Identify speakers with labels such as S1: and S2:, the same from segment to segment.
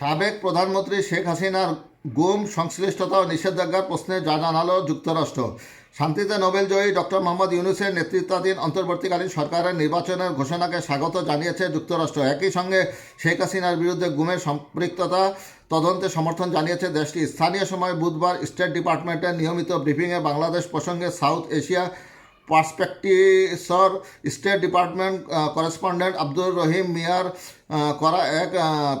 S1: সাবেক প্রধানমন্ত্রী শেখ হাসিনার গুম, সংশ্লিষ্টতা ও নিষেধাজ্ঞার প্রশ্নে যা জানালো যুক্তরাষ্ট্র। শান্তিতে নোবেল জয়ী ডক্টর মোহাম্মদ ইউনুসের নেতৃত্বাধীন অন্তর্বর্তীকালীন সরকারের নির্বাচনের ঘোষণাকে স্বাগত জানিয়েছে যুক্তরাষ্ট্র। একই সঙ্গে শেখ হাসিনার বিরুদ্ধে গুমের সম্পৃক্ততা তদন্তে সমর্থন জানিয়েছে দেশটি। স্থানীয় সময় বুধবার স্টেট ডিপার্টমেন্টের নিয়মিত ব্রিফিংয়ে বাংলাদেশ প্রসঙ্গে South Asia পার্সপেক্টিসর State Department correspondent Abdur Rahim মিয়ার করা এক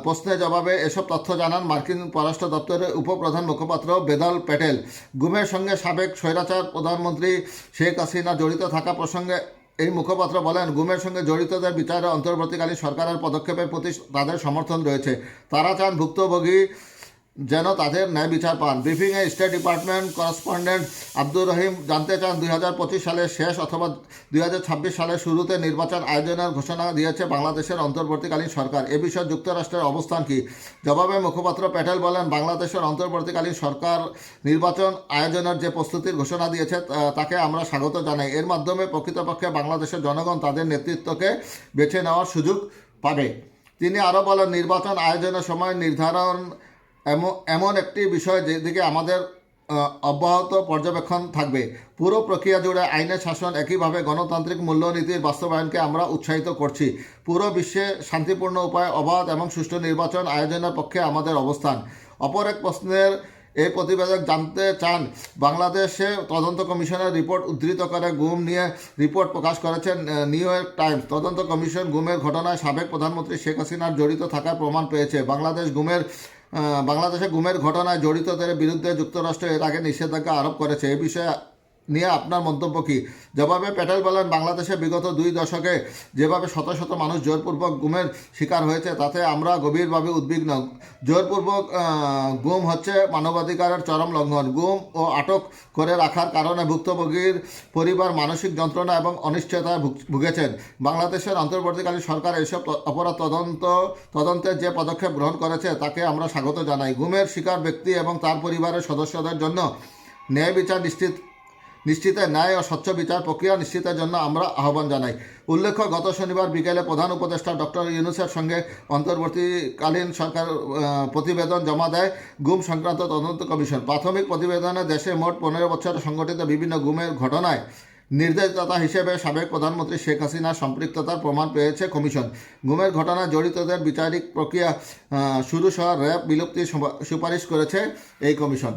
S1: প্রশ্নের জবাবে এসব তথ্য জানান মার্কিন পররাষ্ট্র দপ্তরের উপপ্রধান মুখপাত্র বেদাল প্যাটেল। গুমের সঙ্গে সাবেক স্বৈরাচার প্রধানমন্ত্রী শেখ হাসিনা জড়িত থাকা প্রসঙ্গে এই মুখপাত্র বলেন, গুমের সঙ্গে জড়িতদের বিচারে অন্তর্বর্তীকালীন সরকারের পদক্ষেপের প্রতি তাদের সমর্থন রয়েছে। তারা চান ভুক্তভোগী যেন তাদের ন্যায় বিচার পান। ব্রিফিংয়ে State Department correspondent Abdur Rahim জানতে চান, দুই হাজার পঁচিশ সালের শেষ অথবা দুই হাজার ছাব্বিশ সালের শুরুতে নির্বাচন আয়োজনের ঘোষণা দিয়েছে বাংলাদেশের অন্তর্বর্তীকালীন সরকার। এ বিষয়ে যুক্তরাষ্ট্রের অবস্থান কি? জবাবে মুখপাত্র প্যাটেল বলেন, বাংলাদেশের অন্তর্বর্তীকালীন সরকার নির্বাচন আয়োজনের যে প্রস্তুতির ঘোষণা দিয়েছে তাকে আমরা স্বাগত জানাই। এর মাধ্যমে প্রকৃতপক্ষে বাংলাদেশের জনগণ তাদের নেতৃত্বকে বেছে নেওয়ার সুযোগ পাবে। তিনি আরও বলেন, নির্বাচন আয়োজনের সময় নির্ধারণ এমন একটি বিষয় যেদিকে আমাদের অব্যাহত পর্যবেক্ষণ থাকবে। পুরো প্রক্রিয়া জুড়ে আইনের শাসন একইভাবে গণতান্ত্রিক মূল্যনীতির বাস্তবায়নকে আমরা উৎসাহিত করছি। পুরো বিশ্বে শান্তিপূর্ণ উপায়ে, অবাধ এবং সুষ্ঠু নির্বাচন আয়োজনের পক্ষে আমাদের অবস্থান। অপর এক প্রশ্নের এই প্রতিবেদক জানতে চান, বাংলাদেশে তদন্ত কমিশনের রিপোর্ট উদ্ধৃত করে গুম নিয়ে রিপোর্ট প্রকাশ করেছেন নিউ ইয়র্ক টাইমস। তদন্ত কমিশন গুমের ঘটনায় সাবেক প্রধানমন্ত্রী শেখ হাসিনার জড়িত থাকার প্রমাণ পেয়েছে। বাংলাদেশ গুমের বাংলাদেশে গুমের ঘটনায় জড়িতদের বিরুদ্ধে যুক্তরাষ্ট্র এর আগে নিষেধাজ্ঞা আরোপ করেছে। এ বিষয়ে নিয়ে আপনার মন্তব্য কি? জবাবে প্যাটেল বলেন, বাংলাদেশে বিগত দুই দশকে যেভাবে শত শত মানুষ জোরপূর্বক গুমের শিকার হয়েছে, তাতে আমরা গভীরভাবে উদ্বিগ্ন। জোরপূর্বক গুম হচ্ছে মানবাধিকারের চরম লঙ্ঘন। গুম ও আটক করে রাখার কারণে ভুক্তভোগীর পরিবার মানসিক যন্ত্রণা এবং অনিশ্চয়তায় ভুগেছেন। বাংলাদেশের অন্তর্বর্তীকালীন সরকার এসব অপরাধ তদন্ত, তদন্তের যে পদক্ষেপ গ্রহণ করেছে, তাকে আমরা স্বাগত জানাই। গুমের শিকার ব্যক্তি এবং তার পরিবারের সদস্যদের জন্য ন্যায় বিচার নিশ্চিত নিশ্চিতে ন্যায় ও স্বচ্ছ বিচার প্রক্রিয়া নিশ্চিতের জন্য আমরা আহ্বান জানাই। উল্লেখ্য, গত শনিবার বিকেলে প্রধান উপদেষ্টা ডক্টর ইউনুসের সঙ্গে অন্তর্বর্তীকালীন সরকার প্রতিবেদন জমা দেয় গুম সংক্রান্ত তদন্ত কমিশন। প্রাথমিক প্রতিবেদনে দেশে মোট পনেরো বছর সংগঠিত বিভিন্ন গুমের ঘটনায় নির্দেশদাতা হিসেবে সাবেক প্রধানমন্ত্রী শেখ হাসিনার সম্পৃক্ততার প্রমাণ পেয়েছে কমিশন। গুমের ঘটনায় জড়িতদের বিচারিক প্রক্রিয়া শুরু সহ র্যাব বিলুপ্তির সুপারিশ করেছে এই কমিশন।